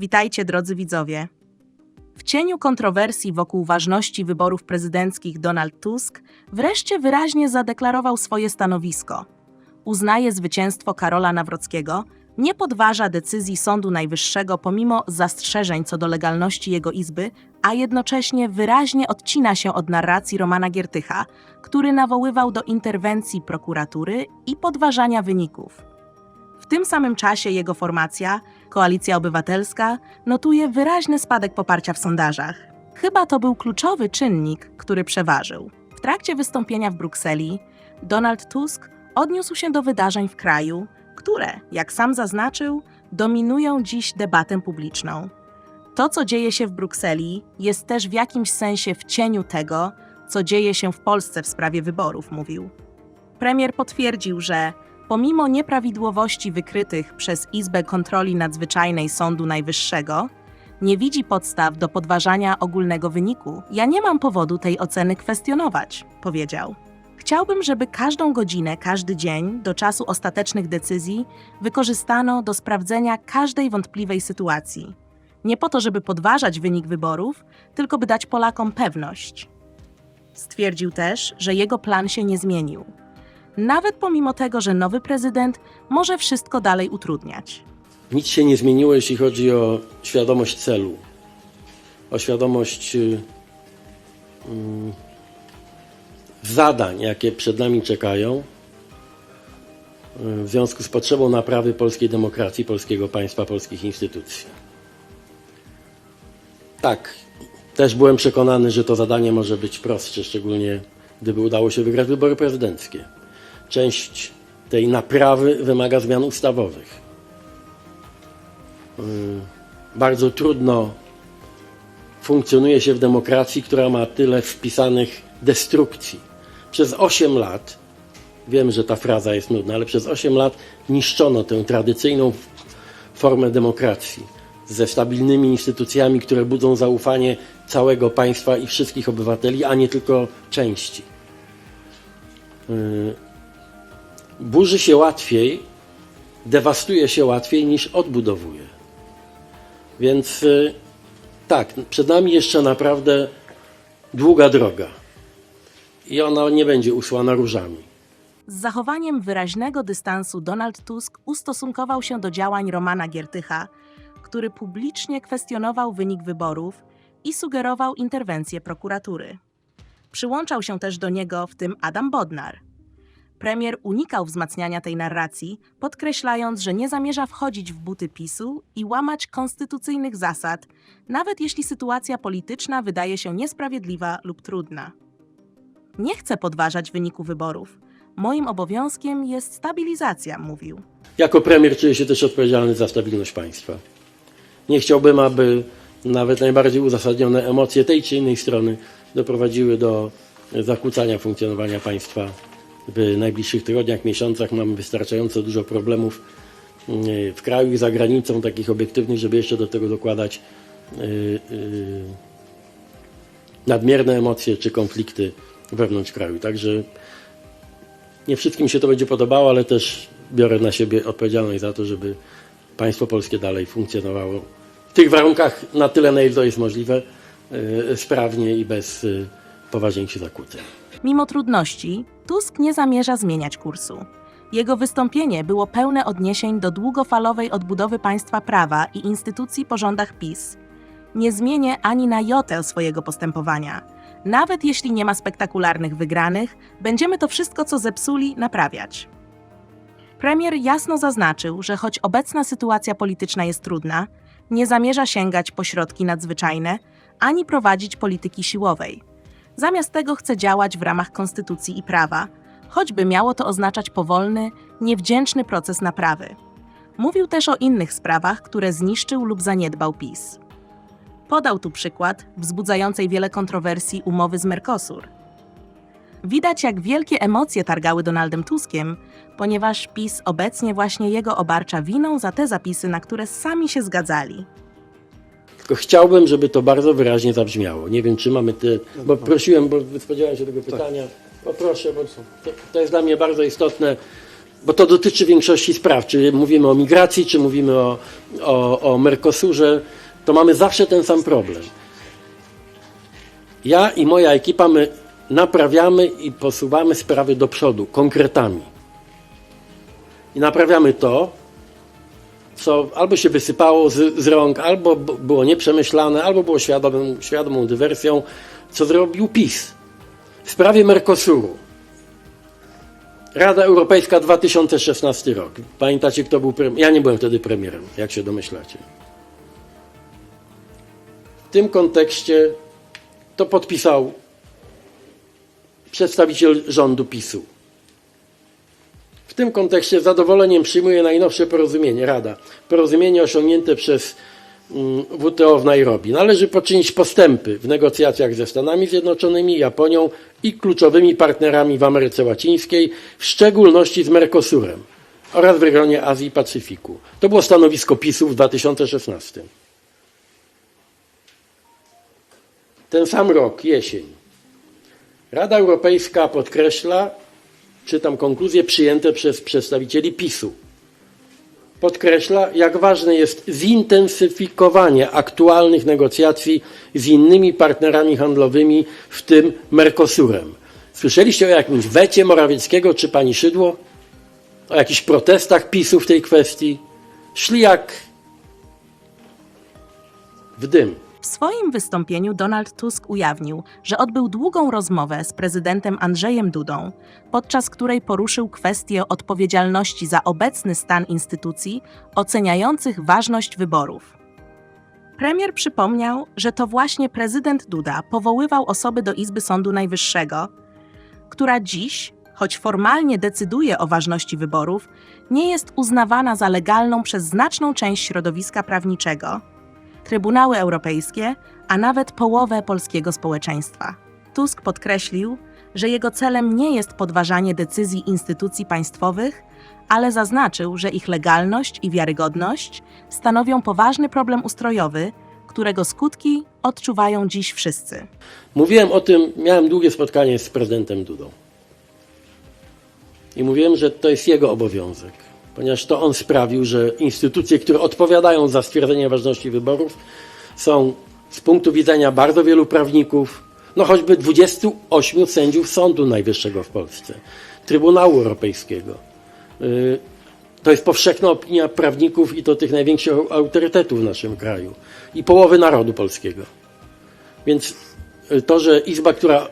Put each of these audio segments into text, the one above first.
Witajcie, drodzy widzowie. W cieniu kontrowersji wokół ważności wyborów prezydenckich Donald Tusk wreszcie wyraźnie zadeklarował swoje stanowisko. Uznaje zwycięstwo Karola Nawrockiego, nie podważa decyzji Sądu Najwyższego pomimo zastrzeżeń co do legalności jego izby, a jednocześnie wyraźnie odcina się od narracji Romana Giertycha, który nawoływał do interwencji prokuratury i podważania wyników. W tym samym czasie jego formacja, Koalicja Obywatelska, notuje wyraźny spadek poparcia w sondażach. Chyba to był kluczowy czynnik, który przeważył. W trakcie wystąpienia w Brukseli Donald Tusk odniósł się do wydarzeń w kraju, które, jak sam zaznaczył, dominują dziś debatę publiczną. To, co dzieje się w Brukseli, jest też w jakimś sensie w cieniu tego, co dzieje się w Polsce w sprawie wyborów, mówił. Premier potwierdził, że pomimo nieprawidłowości wykrytych przez Izbę Kontroli Nadzwyczajnej Sądu Najwyższego, nie widzi podstaw do podważania ogólnego wyniku. Ja nie mam powodu tej oceny kwestionować, powiedział. Chciałbym, żeby każdą godzinę, każdy dzień do czasu ostatecznych decyzji wykorzystano do sprawdzenia każdej wątpliwej sytuacji. Nie po to, żeby podważać wynik wyborów, tylko by dać Polakom pewność. Stwierdził też, że jego plan się nie zmienił. Nawet pomimo tego, że nowy prezydent może wszystko dalej utrudniać. Nic się nie zmieniło, jeśli chodzi o świadomość celu, o świadomość y, mm, zadań, jakie przed nami czekają y, w związku z potrzebą naprawy polskiej demokracji, polskiego państwa, polskich instytucji. Tak, też byłem przekonany, że to zadanie może być prostsze, szczególnie gdyby udało się wygrać wybory prezydenckie. Część tej naprawy wymaga zmian ustawowych bardzo trudno funkcjonuje się w demokracji, która ma tyle wpisanych destrukcji. Przez 8 lat, wiem, że ta fraza jest nudna, ale przez 8 lat niszczono tę tradycyjną formę demokracji ze stabilnymi instytucjami, które budzą zaufanie całego państwa i wszystkich obywateli, a nie tylko części. Burzy się łatwiej, dewastuje się łatwiej niż odbudowuje. Więc y, tak, przed nami jeszcze naprawdę długa droga. I ona nie będzie usłana różami. Z zachowaniem wyraźnego dystansu Donald Tusk ustosunkował się do działań Romana Giertycha, który publicznie kwestionował wynik wyborów i sugerował interwencję prokuratury. Przyłączał się też do niego w tym Adam Bodnar. Premier unikał wzmacniania tej narracji, podkreślając, że nie zamierza wchodzić w buty PiSu i łamać konstytucyjnych zasad, nawet jeśli sytuacja polityczna wydaje się niesprawiedliwa lub trudna. Nie chcę podważać wyniku wyborów. Moim obowiązkiem jest stabilizacja, mówił. Jako premier czuję się też odpowiedzialny za stabilność państwa. Nie chciałbym, aby nawet najbardziej uzasadnione emocje tej czy innej strony doprowadziły do zakłócania funkcjonowania państwa w najbliższych tygodniach, miesiącach. Mamy wystarczająco dużo problemów yy, w kraju i za granicą, takich obiektywnych, żeby jeszcze do tego dokładać yy, yy, nadmierne emocje czy konflikty wewnątrz kraju. Także nie wszystkim się to będzie podobało, ale też biorę na siebie odpowiedzialność za to, żeby państwo polskie dalej funkcjonowało w tych warunkach na tyle, na ile to jest możliwe, yy, sprawnie i bez poważniejszych zakłóceń. Mimo trudności, Tusk nie zamierza zmieniać kursu. Jego wystąpienie było pełne odniesień do długofalowej odbudowy państwa prawa i instytucji po rządach PiS. Nie zmienię ani na jotę swojego postępowania. Nawet jeśli nie ma spektakularnych wygranych, będziemy to wszystko, co zepsuli, naprawiać. Premier jasno zaznaczył, że choć obecna sytuacja polityczna jest trudna, nie zamierza sięgać po środki nadzwyczajne ani prowadzić polityki siłowej. Zamiast tego chce działać w ramach konstytucji i prawa, choćby miało to oznaczać powolny, niewdzięczny proces naprawy. Mówił też o innych sprawach, które zniszczył lub zaniedbał PiS. Podał tu przykład wzbudzającej wiele kontrowersji umowy z Mercosur. Widać, jak wielkie emocje targały Donaldem Tuskiem, ponieważ PiS obecnie właśnie jego obarcza winą za te zapisy, na które sami się zgadzali. Tylko chciałbym, żeby to bardzo wyraźnie zabrzmiało. Nie wiem, czy mamy te. Bo prosiłem, bo spodziewałem się tego pytania. Poproszę, bo to, to jest dla mnie bardzo istotne. bo to dotyczy większości spraw, czy mówimy o migracji, czy mówimy o, o, o Mercosurze, to mamy zawsze ten sam problem. Ja i moja ekipa, my naprawiamy i posuwamy sprawy do przodu konkretami. I naprawiamy to, co albo się wysypało z, z rąk, albo było nieprzemyślane, albo było świadomą, świadomą dywersją, co zrobił PiS. W sprawie Mercosuru. Rada Europejska 2016 rok. Pamiętacie, kto był premierem? Ja nie byłem wtedy premierem, jak się domyślacie. W tym kontekście to podpisał przedstawiciel rządu PiSu. Tym kontekście z zadowoleniem przyjmuję najnowsze porozumienie, Rada. Porozumienie osiągnięte przez mm, WTO w Nairobi. Należy poczynić postępy w negocjacjach ze Stanami Zjednoczonymi, Japonią i kluczowymi partnerami w Ameryce Łacińskiej, w szczególności z Mercosurem oraz w regionie Azji i Pacyfiku. To było stanowisko PiSu w 2016. Ten sam rok, jesień. Rada Europejska podkreśla, czytam konkluzje przyjęte przez przedstawicieli PiSu. Podkreśla, jak ważne jest zintensyfikowanie aktualnych negocjacji z innymi partnerami handlowymi, w tym Mercosurem. Słyszeliście o jakimś wecie Morawieckiego czy pani Szydło? O jakichś protestach PiSu w tej kwestii? Szli jak w dym. W swoim wystąpieniu Donald Tusk ujawnił, że odbył długą rozmowę z prezydentem Andrzejem Dudą, podczas której poruszył kwestię odpowiedzialności za obecny stan instytucji oceniających ważność wyborów. Premier przypomniał, że to właśnie prezydent Duda powoływał osoby do Izby Sądu Najwyższego, która dziś, choć formalnie decyduje o ważności wyborów, nie jest uznawana za legalną przez znaczną część środowiska prawniczego trybunały europejskie, a nawet połowę polskiego społeczeństwa. Tusk podkreślił, że jego celem nie jest podważanie decyzji instytucji państwowych, ale zaznaczył, że ich legalność i wiarygodność stanowią poważny problem ustrojowy, którego skutki odczuwają dziś wszyscy. Mówiłem o tym, miałem długie spotkanie z prezydentem Dudą. I mówiłem, że to jest jego obowiązek, ponieważ to on sprawił, że instytucje, które odpowiadają za stwierdzenie ważności wyborów, są z punktu widzenia bardzo wielu prawników, no choćby 28 sędziów Sądu Najwyższego w Polsce, Trybunału Europejskiego. Y, To jest powszechna opinia prawników i to tych największych autorytetów w naszym kraju i połowy narodu polskiego. Więc to, że Izba, która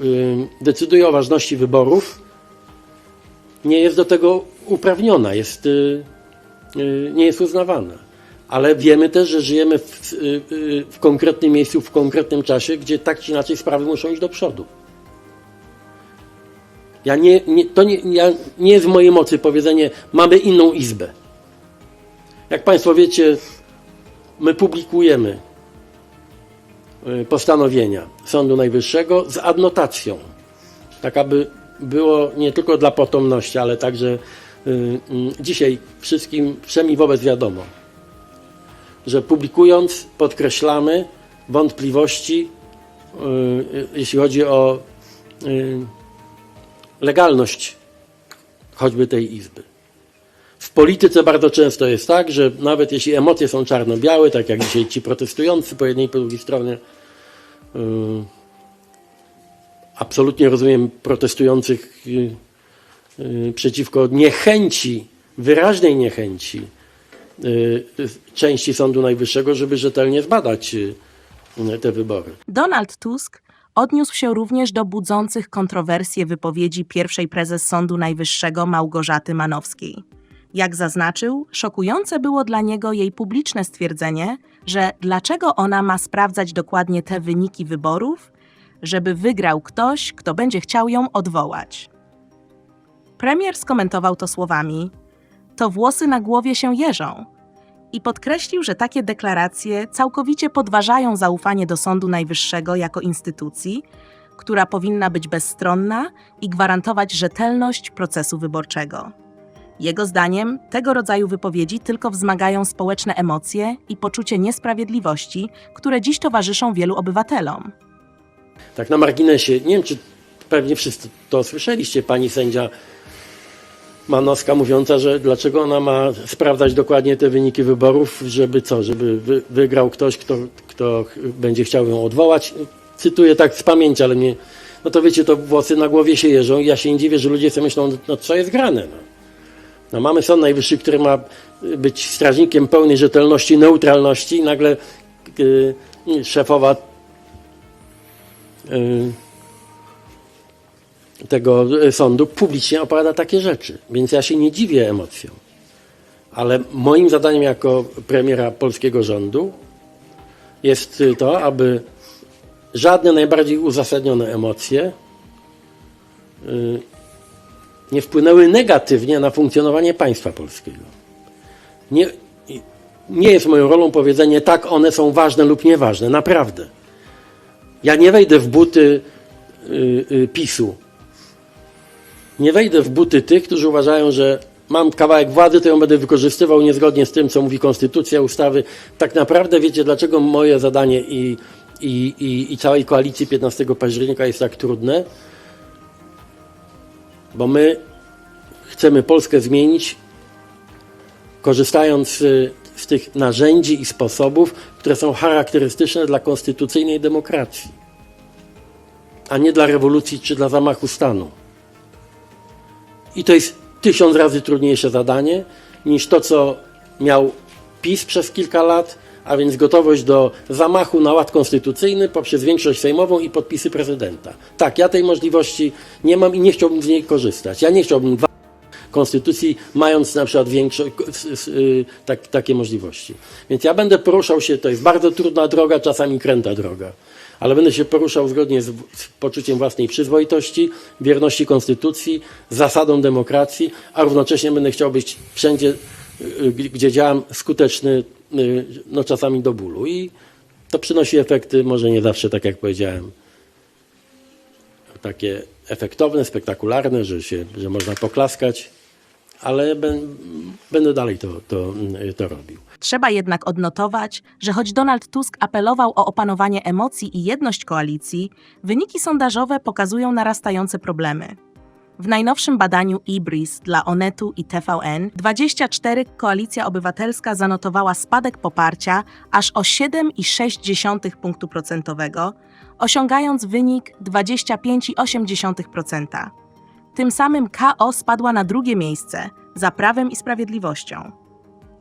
y, decyduje o ważności wyborów, nie jest do tego uprawniona, jest, y, y, nie jest uznawana. Ale wiemy też, że żyjemy w, y, w konkretnym miejscu, w konkretnym czasie, gdzie tak czy inaczej sprawy muszą iść do przodu. Ja nie, nie, to nie, ja, nie jest w mojej mocy powiedzenie, mamy inną izbę. Jak Państwo wiecie, my publikujemy postanowienia Sądu Najwyższego z adnotacją. Tak aby było nie tylko dla potomności, ale także y, y, dzisiaj wszystkim, wszemi wobec wiadomo, że publikując podkreślamy wątpliwości, y, jeśli chodzi o legalność choćby tej izby. W polityce bardzo często jest tak, że nawet jeśli emocje są czarno-białe, tak jak dzisiaj ci protestujący po jednej i po drugiej stronie, absolutnie rozumiem protestujących yy, yy, przeciwko niechęci, wyraźnej niechęci yy, części Sądu Najwyższego, żeby rzetelnie zbadać te wybory. Donald Tusk odniósł się również do budzących kontrowersje wypowiedzi pierwszej prezes Sądu Najwyższego Małgorzaty Manowskiej. Jak zaznaczył, szokujące było dla niego jej publiczne stwierdzenie, że dlaczego ona ma sprawdzać dokładnie te wyniki wyborów, żeby wygrał ktoś, kto będzie chciał ją odwołać. Premier skomentował to słowami: To włosy na głowie się jeżą. I podkreślił, że takie deklaracje całkowicie podważają zaufanie do Sądu Najwyższego jako instytucji, która powinna być bezstronna i gwarantować rzetelność procesu wyborczego. Jego zdaniem tego rodzaju wypowiedzi tylko wzmagają społeczne emocje i poczucie niesprawiedliwości, które dziś towarzyszą wielu obywatelom. Tak na marginesie, nie wiem czy pewnie wszyscy to słyszeliście, pani sędzia Manowska mówiąca, że dlaczego ona ma sprawdzać dokładnie te wyniki wyborów, żeby co, żeby wy, wygrał ktoś, kto, kto będzie chciał ją odwołać. Cytuję tak z pamięci, ale mnie, no to wiecie, to włosy na głowie się jeżą ja się nie dziwię, że ludzie sobie myślą, no co jest grane. No. No mamy Sąd Najwyższy, który ma być strażnikiem pełnej rzetelności, neutralności i nagle y, szefowa tego sądu publicznie opowiada takie rzeczy. Więc ja się nie dziwię emocjom. Ale moim zadaniem jako premiera polskiego rządu jest to, aby żadne najbardziej uzasadnione emocje y, nie wpłynęły negatywnie na funkcjonowanie państwa polskiego. Nie, nie jest moją rolą powiedzenie, tak, one są ważne lub nieważne. Naprawdę. Ja nie wejdę w buty y, y, PiSu. Nie wejdę w buty tych, którzy uważają, że mam kawałek władzy, to ją będę wykorzystywał niezgodnie z tym, co mówi konstytucja, ustawy. Tak naprawdę wiecie, dlaczego moje zadanie i, i, i, i całej koalicji 15 października jest tak trudne? Bo my chcemy Polskę zmienić, korzystając y, tych narzędzi i sposobów, które są charakterystyczne dla konstytucyjnej demokracji, a nie dla rewolucji czy dla zamachu stanu. I to jest tysiąc razy trudniejsze zadanie niż to, co miał PiS przez kilka lat, a więc gotowość do zamachu na ład konstytucyjny poprzez większość sejmową i podpisy prezydenta. Tak, ja tej możliwości nie mam i nie chciałbym z niej korzystać. Ja nie chciałbym konstytucji, mając na przykład większość, y, tak, takie możliwości. Więc ja będę poruszał się, to jest bardzo trudna droga, czasami kręta droga, ale będę się poruszał zgodnie z, z poczuciem własnej przyzwoitości, wierności konstytucji, zasadą demokracji, a równocześnie będę chciał być wszędzie, y, gdzie działam, skuteczny, y, no czasami do bólu. I to przynosi efekty, może nie zawsze, tak jak powiedziałem, takie efektowne, spektakularne, że, się, że można poklaskać, ale będę dalej to, to, to robił. Trzeba jednak odnotować, że choć Donald Tusk apelował o opanowanie emocji i jedność koalicji, wyniki sondażowe pokazują narastające problemy. W najnowszym badaniu IBRIS dla Onetu i TVN 24 Koalicja Obywatelska zanotowała spadek poparcia aż o 7,6 punktu procentowego, osiągając wynik 25,8%. Tym samym KO spadła na drugie miejsce za Prawem i Sprawiedliwością.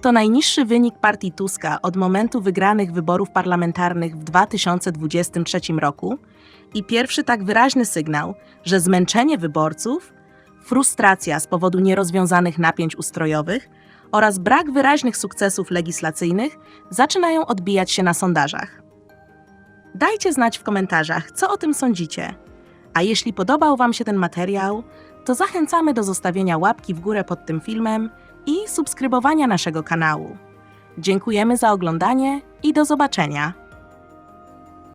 To najniższy wynik partii Tuska od momentu wygranych wyborów parlamentarnych w 2023 roku i pierwszy tak wyraźny sygnał, że zmęczenie wyborców, frustracja z powodu nierozwiązanych napięć ustrojowych oraz brak wyraźnych sukcesów legislacyjnych zaczynają odbijać się na sondażach. Dajcie znać w komentarzach, co o tym sądzicie. A jeśli podobał Wam się ten materiał, to zachęcamy do zostawienia łapki w górę pod tym filmem i subskrybowania naszego kanału. Dziękujemy za oglądanie i do zobaczenia.